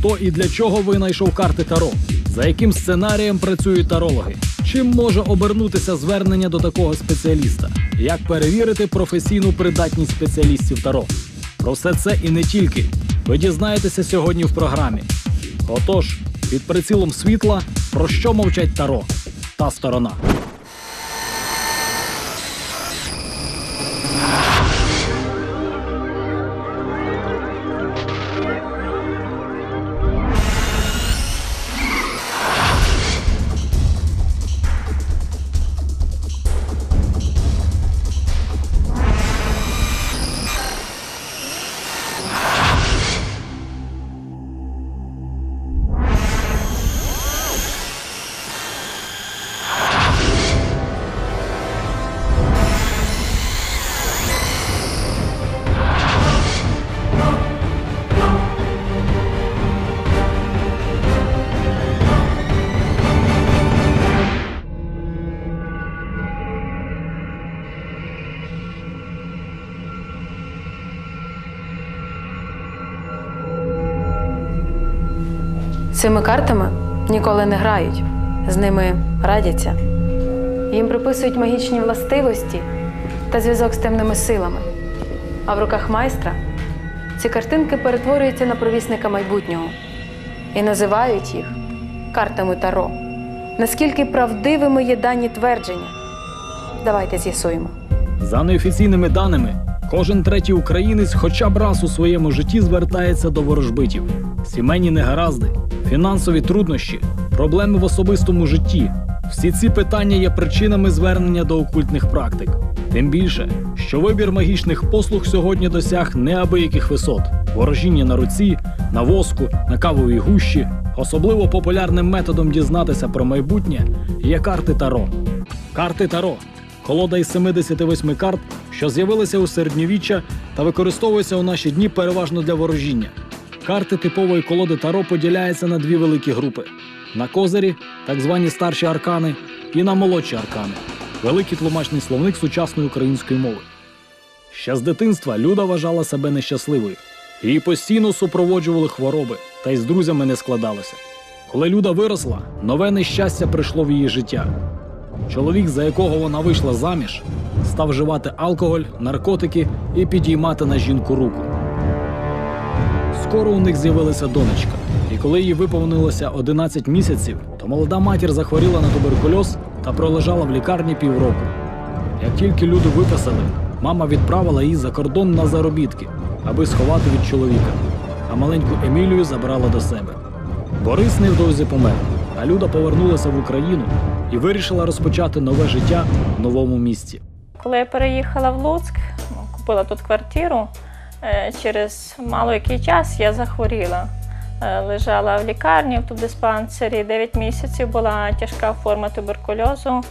Хто і для чого винайшов карти Таро? За яким сценарієм працюють тарологи? Чим може обернутися звернення до такого спеціаліста? Як перевірити професійну придатність спеціалістів Таро? Про все це і не тільки. Ви дізнаєтеся сьогодні в програмі. Отож, під прицілом світла про що мовчать Таро? Та сторона. Цими картами ніколи не грають, з ними радяться. Їм приписують магічні властивості та зв'язок з темними силами. А в руках майстра ці картинки перетворюються на провісника майбутнього і називають їх картами Таро. Наскільки правдивими є дані твердження? Давайте з'ясуємо. За неофіційними даними, кожен третій українець хоча б раз у своєму житті звертається до ворожбитів. Сімейні негаразди, фінансові труднощі, проблеми в особистому житті. Всі ці питання є причинами звернення до окультних практик. Тим більше, що вибір магічних послуг сьогодні досяг неабияких висот: ворожіння на руці, на воску, на кавовій гущі. Особливо популярним методом дізнатися про майбутнє є карти Таро. Карти Таро колода із 78 карт, що з'явилися у середньовіччя та використовуються у наші дні переважно для ворожіння. Карти типової колоди Таро поділяються на дві великі групи: на козирі, так звані старші аркани, і на молодші аркани великий тлумачний словник сучасної української мови. Ще з дитинства Люда вважала себе нещасливою. Її постійно супроводжували хвороби, та й з друзями не складалося. Коли Люда виросла, нове нещастя прийшло в її життя. Чоловік, за якого вона вийшла заміж, став вживати алкоголь, наркотики і підіймати на жінку руку. Скоро у них з'явилася донечка, і коли їй виповнилося 11 місяців, то молода матір захворіла на туберкульоз та пролежала в лікарні півроку. Як тільки Люду виписали, мама відправила її за кордон на заробітки, аби сховати від чоловіка, а маленьку Емілію забрала до себе. Борис невдовзі помер, а Люда повернулася в Україну і вирішила розпочати нове життя в новому місті. Коли я переїхала в Луцьк, купила тут квартиру, е, через мало який час я захворіла. Е, Лежала в лікарні в диспансері, 9 місяців була тяжка форма туберкульозу.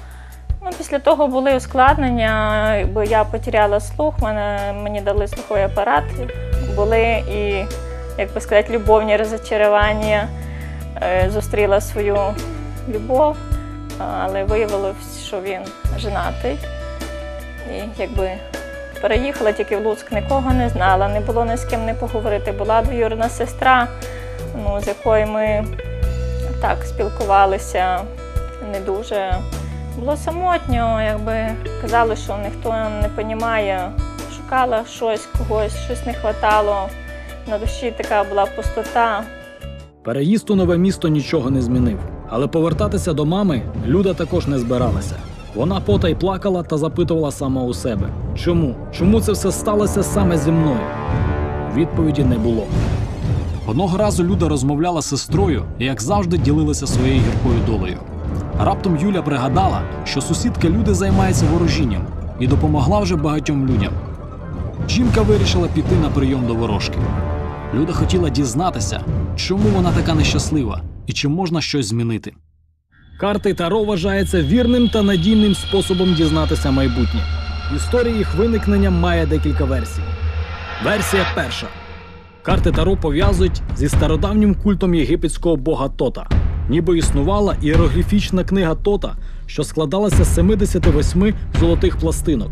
Ну, після того були ускладнення, бо я потеряла слух, мене, мені дали слуховий апарат. Були і, як би сказати, любовні розчарування. Е, Зустріла свою любов, але виявилося, що він женатий. І якби переїхала тільки в Луцьк, нікого не знала, не було ні з ким не поговорити. Була двоюрідна сестра, ну, з якою ми так спілкувалися не дуже. Було самотньо, якби казали, що ніхто не розуміє. Шукала щось, когось, щось не вистачало. На душі така була пустота. Переїзд у нове місто нічого не змінив, але повертатися до мами Люда також не збиралася. Вона потай плакала та запитувала сама у себе: чому? Чому це все сталося саме зі мною? Відповіді не було. Одного разу Люда розмовляла з сестрою і, як завжди, ділилася своєю гіркою долею. Раптом Юля пригадала, що сусідка Люди займається ворожінням і допомогла вже багатьом людям. Жінка вирішила піти на прийом до ворожки. Люда хотіла дізнатися, чому вона така нещаслива і чи можна щось змінити. Карти Таро вважаються вірним та надійним способом дізнатися майбутнє. Історія їх виникнення має декілька версій. Версія перша. Карти Таро пов'язують зі стародавнім культом єгипетського бога Тота. Ніби існувала іерогліфічна книга Тота, що складалася з 78 золотих пластинок.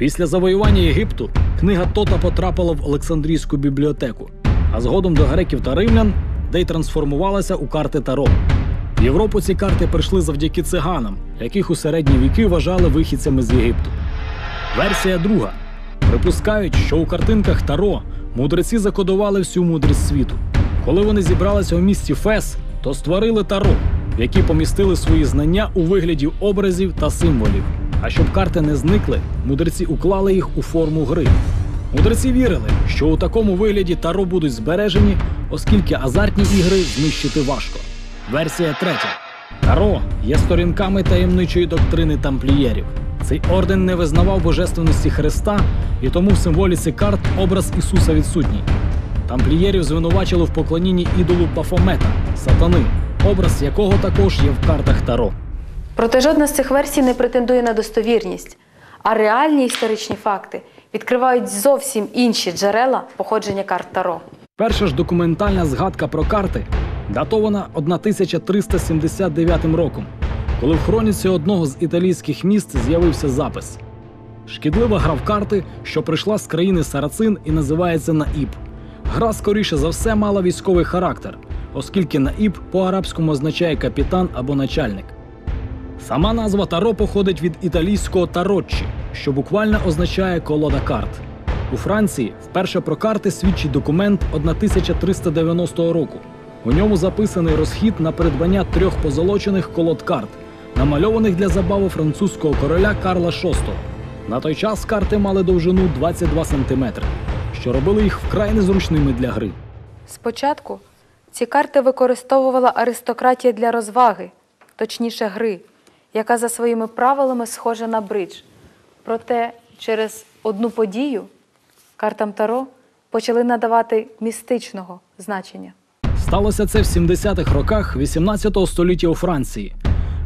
Після завоювання Єгипту книга Тота потрапила в Олександрійську бібліотеку, а згодом до греків та римлян де й трансформувалася у карти Таро. В Європу ці карти прийшли завдяки циганам, яких у середні віки вважали вихідцями з Єгипту. Версія друга. Припускають, що у картинках Таро мудреці закодували всю мудрість світу. Коли вони зібралися у місті Фес, то створили Таро, в які помістили свої знання у вигляді образів та символів. А щоб карти не зникли, мудреці уклали їх у форму гри. Мудреці вірили, що у такому вигляді Таро будуть збережені, оскільки азартні ігри знищити важко. Версія третя. Таро є сторінками таємничої доктрини тамплієрів. Цей орден не визнавав божественності Христа, і тому в символіці карт образ Ісуса відсутній. Тамплієрів звинувачили в поклонінні ідолу Пафомета, сатани, образ якого також є в картах Таро. Проте жодна з цих версій не претендує на достовірність, а реальні історичні факти відкривають зовсім інші джерела походження карт Таро. Перша ж документальна згадка про карти датована 1379 роком, коли в хроніці одного з італійських міст з'явився запис. Шкідлива гра в карти, що прийшла з країни Сарацин і називається Наїб. Гра, скоріше за все, мала військовий характер, оскільки Наїб по-арабському означає капітан або начальник. Сама назва Таро походить від італійського тароччі, що буквально означає колода карт. У Франції вперше про карти свідчить документ 1390 року. У ньому записаний розхід на придбання трьох позолочених колод карт, намальованих для забави французького короля Карла VI. На той час карти мали довжину 22 см, що робили їх вкрай незручними для гри. Спочатку ці карти використовувала аристократія для розваги, точніше гри, яка за своїми правилами схожа на бридж. Проте через одну подію картам Таро почали надавати містичного значення. Сталося це в 70-х роках 18 століття у Франції.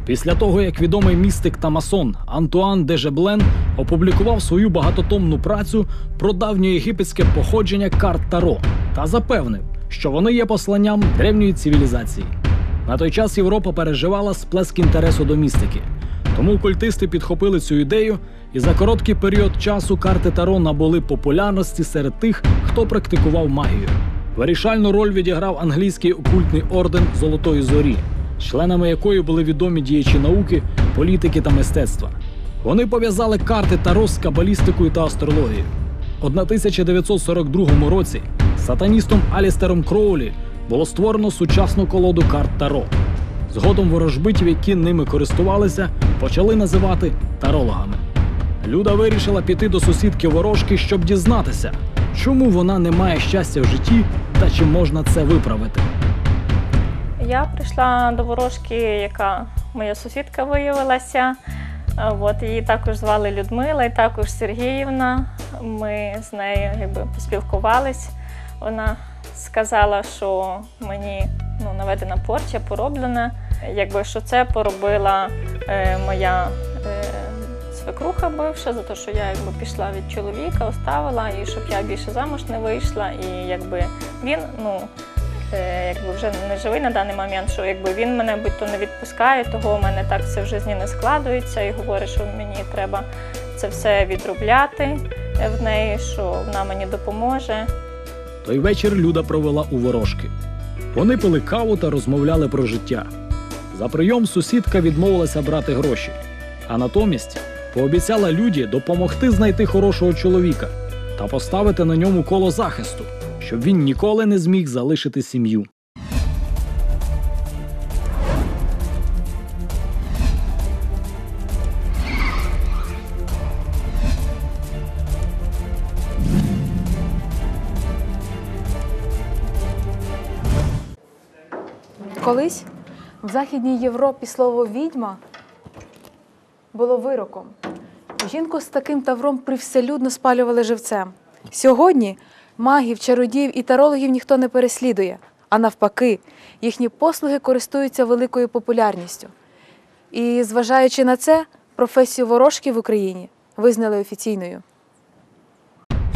Після того, як відомий містик та масон Антуан де Жеблен опублікував свою багатотомну працю про давньоєгипетське походження карт Таро та запевнив, що вони є посланням древньої цивілізації. На той час Європа переживала сплеск інтересу до містики. Тому культисти підхопили цю ідею, і за короткий період часу карти Таро набули популярності серед тих, хто практикував магію. Вирішальну роль відіграв англійський окультний орден Золотої зорі, членами якої були відомі діячі науки, політики та мистецтва. Вони пов'язали карти Таро з кабалістикою та астрологією. У 1942 році сатаністом Алістером Кроулі було створено сучасну колоду карт Таро. Згодом ворожбитів, які ними користувалися, почали називати тарологами. Люда вирішила піти до сусідки ворожки, щоб дізнатися, чому вона не має щастя в житті та чи можна це виправити. Я прийшла до ворожки, яка моя сусідка виявилася. От, її також звали Людмила і також Сергіївна. Ми з нею якби, поспілкувались. Вона сказала, що мені ну, наведена порча, пороблена, якби, що це поробила е, моя е, свекруха бивша, за те, що я якби, пішла від чоловіка, оставила, і щоб я більше замуж не вийшла. І якби, він ну, е, якби вже не живий на даний момент, що якби він мене будь-то не відпускає, того у мене так все в житті не складується і говорить, що мені треба це все відробляти в неї, що вона мені допоможе. Той вечір Люда провела у ворожки. Вони пили каву та розмовляли про життя. За прийом сусідка відмовилася брати гроші, а натомість пообіцяла Люді допомогти знайти хорошого чоловіка та поставити на ньому коло захисту, щоб він ніколи не зміг залишити сім'ю. Колись в Західній Європі слово відьма було вироком. Жінку з таким тавром привселюдно спалювали живцем. Сьогодні магів, чародіїв і тарологів ніхто не переслідує, а навпаки, їхні послуги користуються великою популярністю. І, зважаючи на це, професію ворожки в Україні визнали офіційною.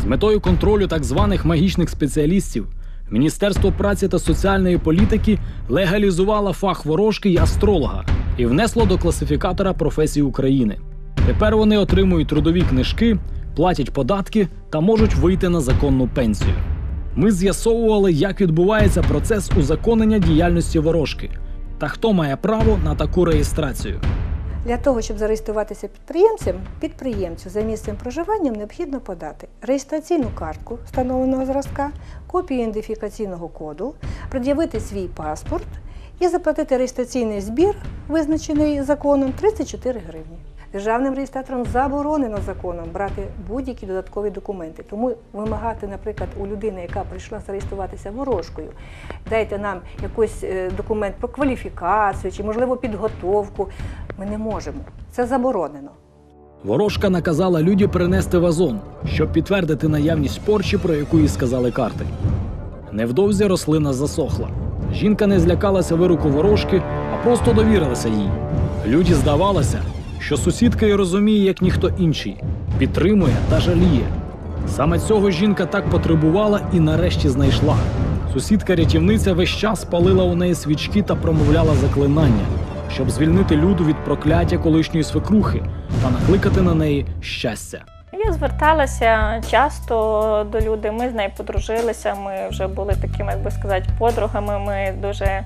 З метою контролю так званих магічних спеціалістів Міністерство праці та соціальної політики легалізувало фах ворожки й астролога і внесло до класифікатора професій України. Тепер вони отримують трудові книжки, платять податки та можуть вийти на законну пенсію. Ми з'ясовували, як відбувається процес узаконення діяльності ворожки та хто має право на таку реєстрацію. Для того, щоб зареєструватися підприємцем, підприємцю за місцем проживання необхідно подати реєстраційну картку встановленого зразка, копію ідентифікаційного коду, пред'явити свій паспорт і заплатити реєстраційний збір, визначений законом, 34 гривні. Державним реєстратором заборонено законом брати будь-які додаткові документи. Тому вимагати, наприклад, у людини, яка прийшла зареєструватися ворожкою, дайте нам якийсь е, документ про кваліфікацію чи, можливо, підготовку. Ми не можемо. Це заборонено. Ворожка наказала люді принести вазон, щоб підтвердити наявність порчі, про яку їй сказали карти. Невдовзі рослина засохла. Жінка не злякалася вируку ворожки, а просто довірилася їй. Люді здавалося, що сусідка її розуміє, як ніхто інший, підтримує та жаліє. Саме цього жінка так потребувала і нарешті знайшла. Сусідка-рятівниця весь час палила у неї свічки та промовляла заклинання, щоб звільнити люду від прокляття колишньої свекрухи та накликати на неї щастя. Я зверталася часто до люди. Ми з нею подружилися. Ми вже були такими, як би сказати, подругами. Ми дуже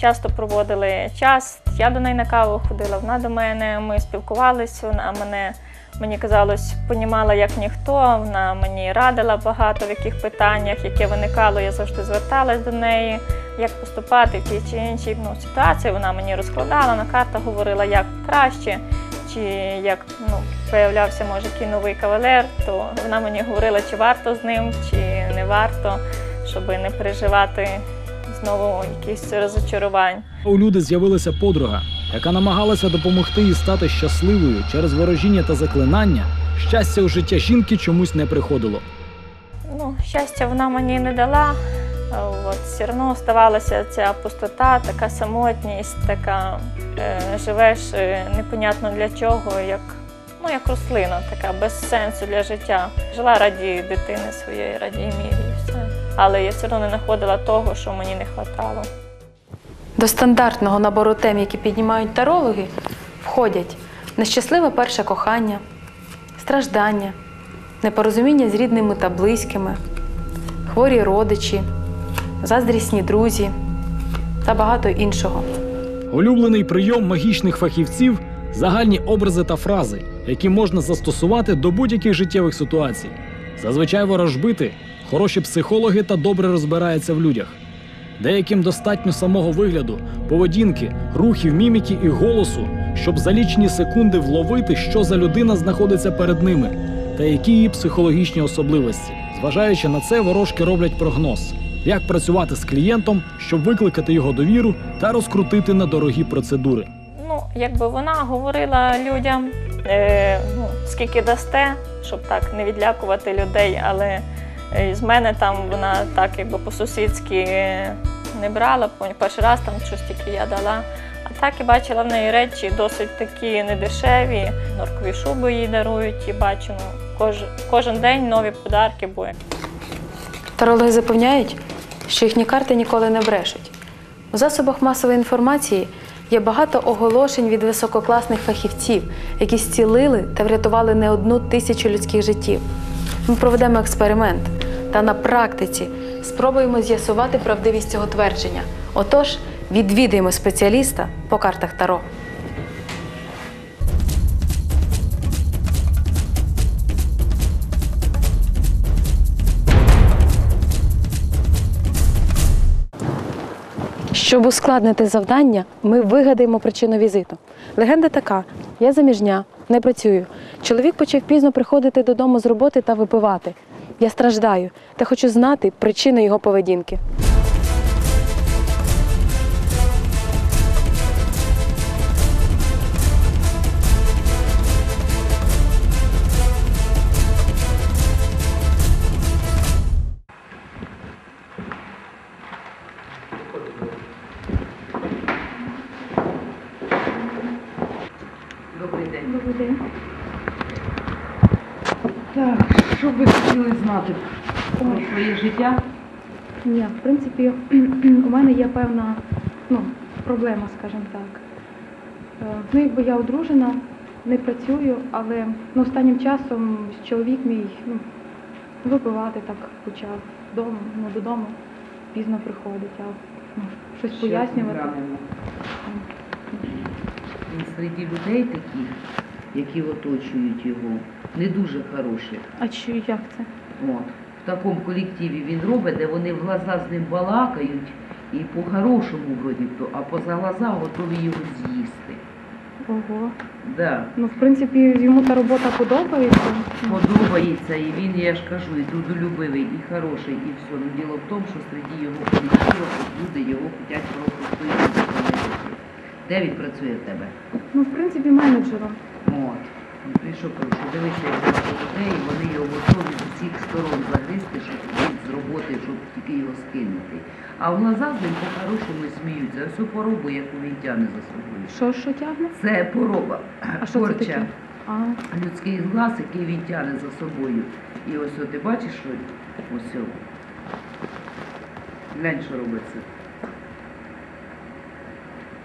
часто проводили час. Я до неї на каву ходила, вона до мене. Ми спілкувалися. Вона мене мені казалось, понімала як ніхто. Вона мені радила багато в яких питаннях, яке виникало. Я завжди зверталась до неї, як поступати в тій чи іншій ну, ситуації. Вона мені розкладала на картах, говорила, як краще чи як ну, появлявся може який новий кавалер, то вона мені говорила, чи варто з ним, чи не варто, щоб не переживати знову якісь розочарувань. У люди з'явилася подруга, яка намагалася допомогти їй стати щасливою через ворожіння та заклинання. Щастя у життя жінки чомусь не приходило. Ну, щастя вона мені не дала. От, все одно ставалася ця пустота, така самотність, така е, живеш е, непонятно для чого, як, ну, як рослина, така без сенсу для життя. Жила раді дитини своєї, раді Емілії, і все. Але я все одно не знаходила того, що мені не вистачало. До стандартного набору тем, які піднімають тарологи, входять нещасливе перше кохання, страждання, непорозуміння з рідними та близькими, хворі родичі, заздрісні друзі та багато іншого. Улюблений прийом магічних фахівців загальні образи та фрази, які можна застосувати до будь-яких життєвих ситуацій. Зазвичай ворожбити хороші психологи та добре розбираються в людях. Деяким достатньо самого вигляду, поведінки, рухів, міміки і голосу, щоб за лічені секунди вловити, що за людина знаходиться перед ними, та які її психологічні особливості. Зважаючи на це, ворожки роблять прогноз, як працювати з клієнтом, щоб викликати його довіру та розкрутити на дорогі процедури. Ну, якби вона говорила людям, ну, скільки дасте, щоб так не відлякувати людей, але е, з мене там вона так якби по-сусідськи е, не брала. Перший раз там щось тільки я дала. А так і бачила в неї речі досить такі недешеві. Норкові шуби їй дарують і бачу. Ну, кож, кожен день нові подарки, бо Тарологи запевняють, що їхні карти ніколи не брешуть. У засобах масової інформації є багато оголошень від висококласних фахівців, які зцілили та врятували не одну тисячу людських життів. Ми проведемо експеримент та на практиці спробуємо з'ясувати правдивість цього твердження. Отож, відвідаємо спеціаліста по картах Таро. Щоб ускладнити завдання, ми вигадаємо причину візиту. Легенда така: я заміжня, не працюю. Чоловік почав пізно приходити додому з роботи та випивати. Я страждаю та хочу знати причину його поведінки. Є певна ну, проблема, скажімо так. Е, Ну, якби я одружена, не працюю, але ну, останнім часом чоловік мій ну, випивати так почав. Дому, ну, додому пізно приходить, а ну, щось пояснювати. Він серед людей таких, які оточують його, не дуже хороших. А чи як це? От. В такому колективі він робить, де вони в глаза з ним балакають і по-хорошому вроді то, а поза глаза готові його з'їсти. Ого. Да. Ну, в принципі, йому та робота подобається. Подобається, і він, я ж кажу, і трудолюбивий, і хороший, і все. Ну діло в тому, що серед його колективу люди його хочуть просто стоїти. Де він працює в тебе? Ну, в принципі, менеджером. От. Ну, ти що кажу, як багато людей, і вони його готові з усіх сторон загризти, щоб він з роботи, щоб тільки його скинути. А в глаза з ним по-хорошому сміються. Ось у поробу, яку він тягне за собою. Що, що тягне? Це пороба. А що це таке? А, Людський глаз, який він тягне за собою. І ось от ти бачиш, що ось. Глянь, що робиться.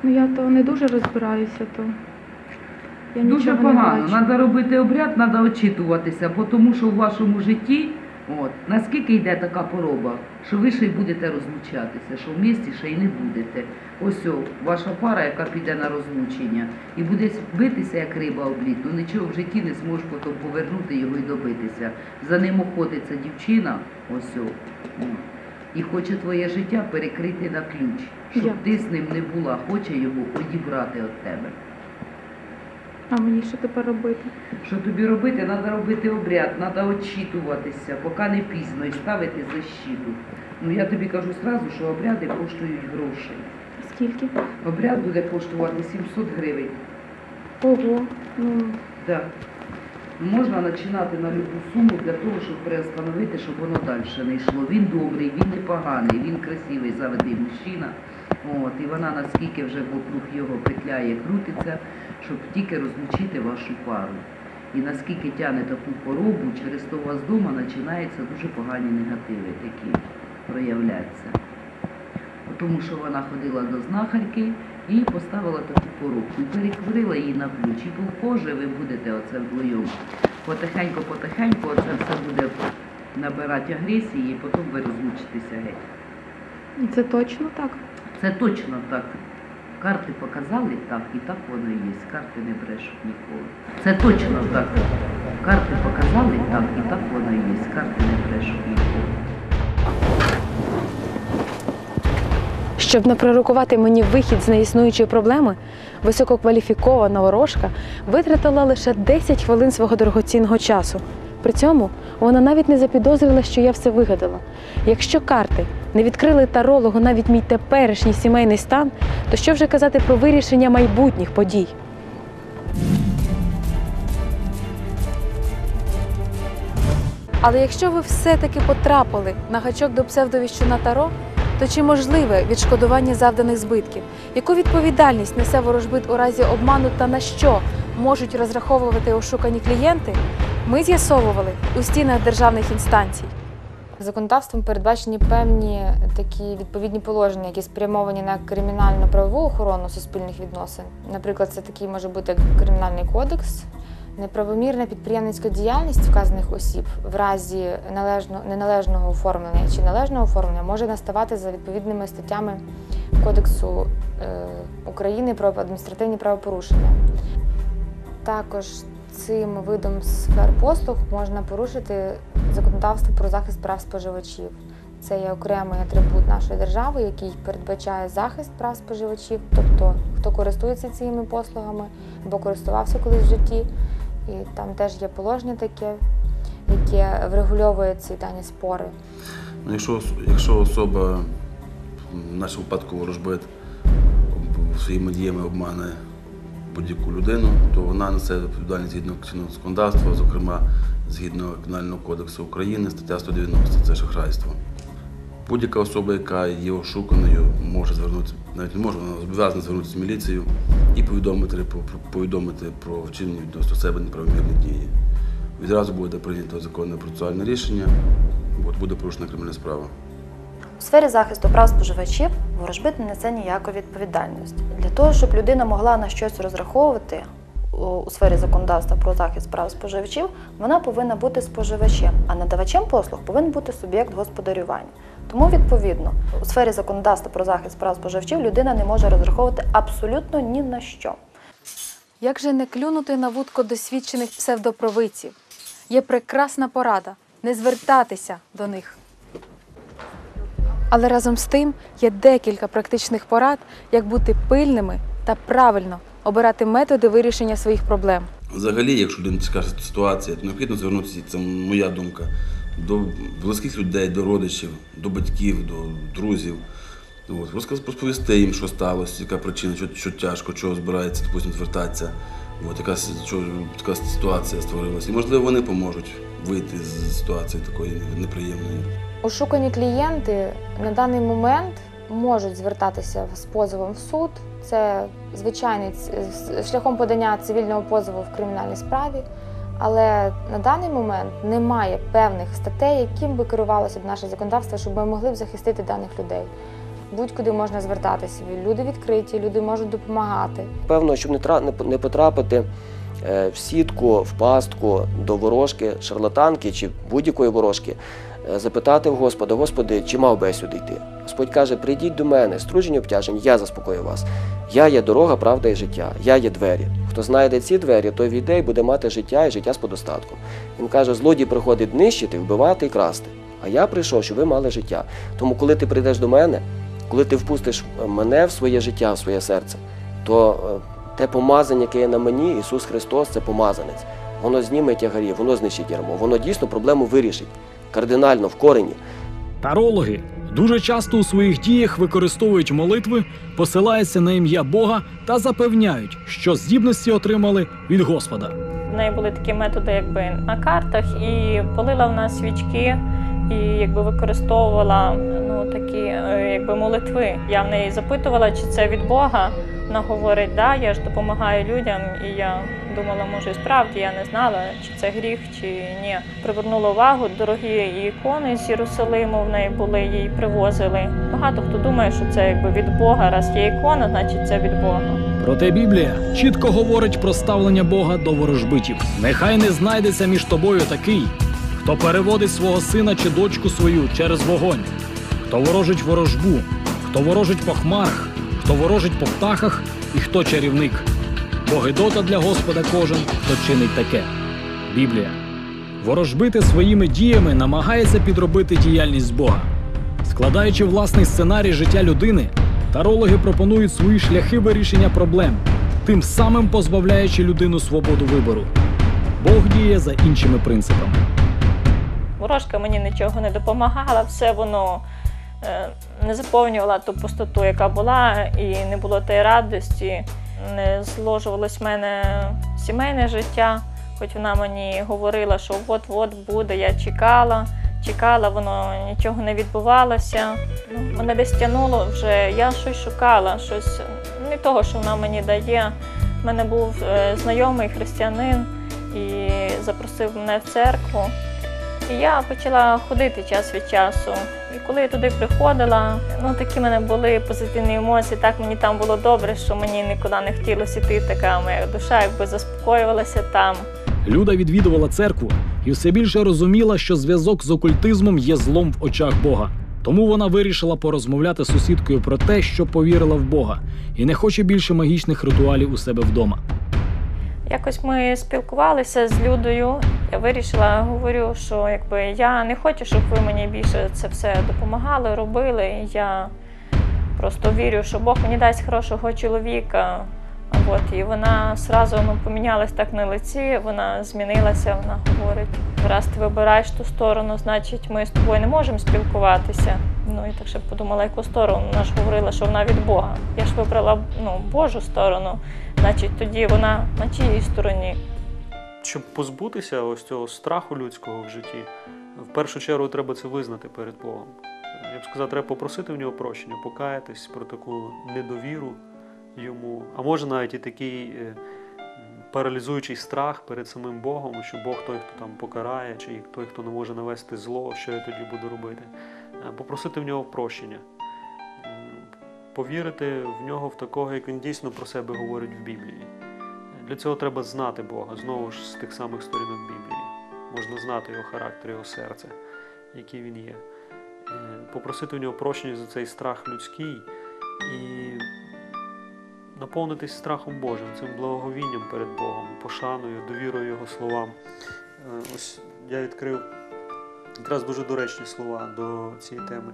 ну я то не дуже розбираюся, то я Дуже нічого погано. бачу. Треба робити обряд, треба очитуватися, бо тому що в вашому житті, от, наскільки йде така пороба, що ви ще й будете розлучатися, що в місті ще й не будете. Ось о, ваша пара, яка піде на розлучення, і буде битися, як риба об лід, ну нічого в житті не зможеш потім повернути його і добитися. За ним охотиться дівчина, ось о, о, і хоче твоє життя перекрити на ключ, щоб Як? ти з ним не була, хоче його одібрати від тебе. А мені що тепер робити? Що тобі робити? Треба робити обряд, треба очитуватися, поки не пізно, і ставити защиту. Ну я тобі кажу одразу, що обряди коштують грошей. Скільки? Обряд буде коштувати 700 гривень. Ого. Ну, Да. Можна починати на любу суму для того, щоб перестановити, щоб воно далі не йшло. Він добрий, він непоганий, він красивий, заведий мужчина. От, і вона наскільки вже вокруг його петляє, крутиться, щоб тільки розлучити вашу пару. І наскільки тягне таку поробу, через то у вас вдома починаються дуже погані негативи такі проявляться. Тому що вона ходила до знахарки і поставила таку коробку, перекрила її на ключ. І похоже, ви будете оце вдвоєм. Потихеньку-потихеньку оце все буде набирати агресії, і потім ви розлучитеся геть. це точно так. Це точно так. Карти показали так, і так воно і є. Карти не брешуть ніколи. Це точно так. Карти показали так, і так воно і є. Карти не брешуть ніколи. Щоб не пророкувати мені вихід з неіснуючої проблеми, висококваліфікована ворожка витратила лише 10 хвилин свого дорогоцінного часу. При цьому вона навіть не запідозрила, що я все вигадала. Якщо карти не відкрили тарологу навіть мій теперішній сімейний стан, то що вже казати про вирішення майбутніх подій? Але якщо ви все-таки потрапили на гачок до псевдовіщуна Таро, то чи можливе відшкодування завданих збитків? Яку відповідальність несе ворожбит у разі обману та на що можуть розраховувати ошукані клієнти? Ми з'ясовували у стінах державних інстанцій. Законодавством передбачені певні такі відповідні положення, які спрямовані на кримінальну правову охорону суспільних відносин. Наприклад, це такий може бути як кримінальний кодекс, неправомірна підприємницька діяльність вказаних осіб в разі належно, неналежного оформлення чи належного оформлення може наставати за відповідними статтями Кодексу е, України про адміністративні правопорушення. Також цим видом сфер послуг можна порушити законодавство про захист прав споживачів. Це є окремий атрибут нашої держави, який передбачає захист прав споживачів, тобто хто користується цими послугами або користувався колись в житті. І там теж є положення таке, яке врегульовує ці дані спори. Ну, якщо, якщо особа, в нашому випадку ворожбит, своїми діями обмане будь-яку людину, то вона несе відповідальність згідно чинного законодавства, зокрема згідно Кримінального кодексу України, стаття 190 це шахрайство. Будь-яка особа, яка є ошуканою, може звернутися, навіть не може, вона зобов'язана звернутися в міліцію і повідомити про, повідомити про вчинені відносно себе неправомірні дії. Відразу буде прийнято законне процесуальне рішення, буде порушена кримінальна справа. У сфері захисту прав споживачів ворожбит не несе ніякої відповідальності. Для того, щоб людина могла на щось розраховувати, у сфері законодавства про захист прав споживачів, вона повинна бути споживачем, а надавачем послуг повинен бути суб'єкт господарювання. Тому, відповідно, у сфері законодавства про захист прав споживачів людина не може розраховувати абсолютно ні на що. Як же не клюнути на вудко досвідчених псевдопровидців? Є прекрасна порада не звертатися до них. Але разом з тим є декілька практичних порад, як бути пильними та правильно обирати методи вирішення своїх проблем. Взагалі, якщо людина така ситуація, то необхідно звернутися, це моя думка, до близьких людей, до родичів, до батьків, до друзів. От, розказ розповісти їм, що сталося, яка причина, що, що тяжко, чого збирається, допустим, звертатися. От, яка, що, така ситуація створилася. І можливо вони поможуть вийти з ситуації такої неприємної. Ошукані клієнти на даний момент можуть звертатися з позовом в суд. Це звичайний шляхом подання цивільного позову в кримінальній справі. Але на даний момент немає певних статей, яким би керувалося б наше законодавство, щоб ми могли б захистити даних людей. Будь-куди можна звертатися. Люди відкриті, люди можуть допомагати. Певно, щоб не тра- не по- не потрапити е, в сітку, в пастку до ворожки, шарлатанки чи будь-якої ворожки, е, запитати в Господа, Господи, чи мав би я сюди йти? Господь каже, прийдіть до мене, стружені обтяжені, я заспокою вас. Я є дорога, правда і життя, я є двері. Хто знайде ці двері, той війде і буде мати життя і життя з подостатком. Він каже, злодій приходить нищити, вбивати і красти. А я прийшов, щоб ви мали життя. Тому, коли ти прийдеш до мене, коли ти впустиш е, мене в своє життя, в своє серце, то е, те помазання, яке є на мені, Ісус Христос, це помазанець. Воно зніме тягарі, воно знищить ярмо, воно дійсно проблему вирішить кардинально в корені. Тарологи дуже часто у своїх діях використовують молитви, посилаються на ім'я Бога та запевняють, що здібності отримали від Господа. В неї були такі методи, якби на картах, і полила в нас свічки, і якби використовувала ну такі е, якби молитви. Я в неї запитувала, чи це від Бога. Вона говорить, да, я ж допомагаю людям, і я думала, може, справді я не знала, чи це гріх, чи ні. Привернула увагу дорогі ікони з Єрусалиму в неї були, їй привозили. Багато хто думає, що це якби від Бога. Раз є ікона, значить це від Бога. Проте Біблія чітко говорить про ставлення Бога до ворожбитів. Нехай не знайдеться між тобою такий, хто переводить свого сина чи дочку свою через вогонь, хто ворожить ворожбу, хто ворожить по хмарах, хто ворожить по птахах і хто чарівник. Бо гидота для Господа кожен, хто чинить таке. Біблія. Ворожбити своїми діями намагається підробити діяльність Бога. Складаючи власний сценарій життя людини, тарологи пропонують свої шляхи вирішення проблем, тим самим позбавляючи людину свободу вибору. Бог діє за іншими принципами. Ворожка мені нічого не допомагала, все воно е, не заповнювала ту пустоту, яка була, і не було тієї радості, не зложувалось в мене сімейне життя, хоч вона мені говорила, що от-от буде, я чекала, чекала, воно нічого не відбувалося. Мене десь тягнуло вже, я щось шукала, щось не того, що вона мені дає. У мене був е, знайомий християнин і запросив мене в церкву. Я почала ходити час від часу. І коли я туди приходила, ну такі в мене були позитивні емоції. Так мені там було добре, що мені нікуди не хотілося йти. Така моя душа якби заспокоювалася там. Люда відвідувала церкву і все більше розуміла, що зв'язок з окультизмом є злом в очах Бога. Тому вона вирішила порозмовляти з сусідкою про те, що повірила в Бога, і не хоче більше магічних ритуалів у себе вдома. Якось ми спілкувалися з Людою. Я вирішила, говорю, що якби я не хочу, щоб ви мені більше це все допомагали, робили. Я просто вірю, що Бог мені дасть хорошого чоловіка. От, і вона зразу ну, помінялась так на лиці, вона змінилася, вона говорить, раз ти вибираєш ту сторону, значить ми з тобою не можемо спілкуватися. Ну і так ще подумала, яку сторону. Вона ж говорила, що вона від Бога. Я ж вибрала ну, Божу сторону, значить тоді вона на чиїй стороні. Щоб позбутися ось цього страху людського в житті, в першу чергу треба це визнати перед Богом. Я б сказав, треба попросити в нього прощення, покаятись про таку недовіру йому, а може навіть і такий е, паралізуючий страх перед самим Богом, що Бог той, хто там покарає, чи той, хто не може навести зло, що я тоді буду робити. Е, Попросити в нього прощення, повірити в нього в такого, як він дійсно про себе говорить в Біблії. Для цього треба знати Бога, знову ж з тих самих сторінок Біблії. Можна знати його характер, його серце, який він є. Е, Попросити у нього прощення за цей страх людський і наповнитись страхом Божим, цим благоговінням перед Богом, пошаною, довірою Його словам. Е, Ось я відкрив якраз дуже доречні слова до цієї теми.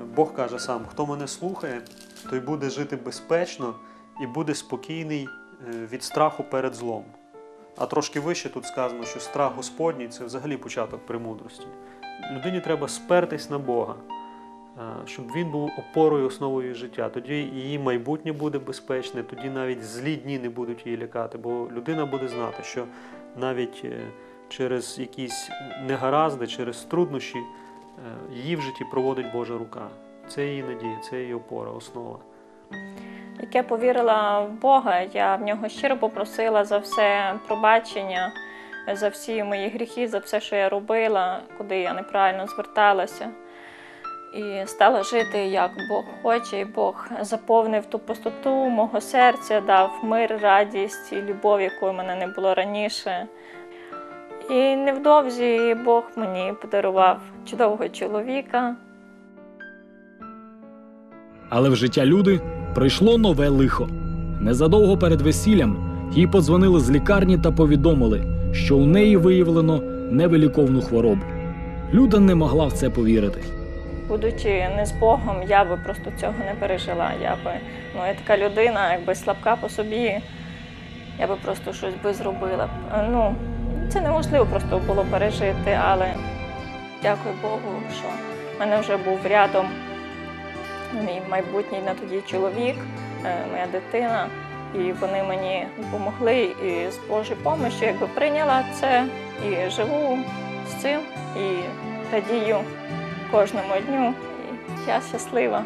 Е, Бог каже сам: хто мене слухає, той буде жити безпечно і буде спокійний е, від страху перед злом. А трошки вище тут сказано, що страх Господній це взагалі початок премудрості. Людині треба спертись на Бога, щоб він був опорою, основою життя. Тоді її майбутнє буде безпечне, тоді навіть злі дні не будуть її лякати, бо людина буде знати, що навіть е, через якісь негаразди, через труднощі е, її в житті проводить Божа рука. Це її надія, це її опора, основа. Як я повірила в Бога, я в нього щиро попросила за все пробачення, за всі мої гріхи, за все, що я робила, куди я неправильно зверталася. І стала жити, як Бог хоче, і Бог заповнив ту пустоту мого серця, дав мир, радість і любов, якої в мене не було раніше. І невдовзі Бог мені подарував чудового чоловіка. Але в життя люди прийшло нове лихо. Незадовго перед весіллям їй подзвонили з лікарні та повідомили, що у неї виявлено невиліковну хворобу. Люда не могла в це повірити. Будучи не з Богом, я би просто цього не пережила. Я би, ну, я така людина, якби слабка по собі, я би просто щось би зробила. Ну, це неможливо просто було пережити, але дякую Богу, що в мене вже був рядом мій майбутній на тоді чоловік, е, моя дитина. І вони мені допомогли і з Божою допомогою якби прийняла це і живу з цим, і радію кожному дню. І я щаслива.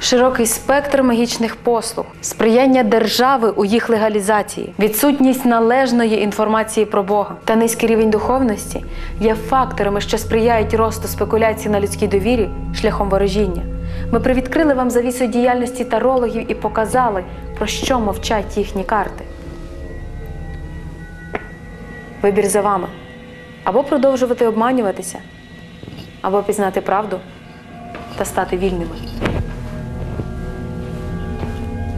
Широкий спектр магічних послуг, сприяння держави у їх легалізації, відсутність належної інформації про Бога та низький рівень духовності є факторами, що сприяють росту спекуляцій на людській довірі шляхом ворожіння. Ми привідкрили вам завісу діяльності тарологів і показали, про що мовчать їхні карти. Вибір за вами. Або продовжувати обманюватися, або пізнати правду та стати вільними.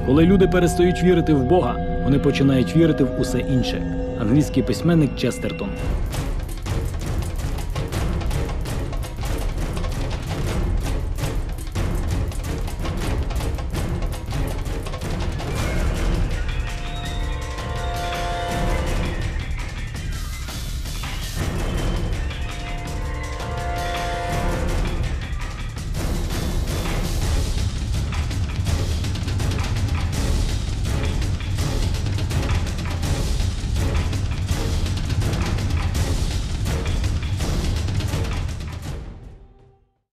Коли люди перестають вірити в Бога, вони починають вірити в усе інше. Англійський письменник Честертон.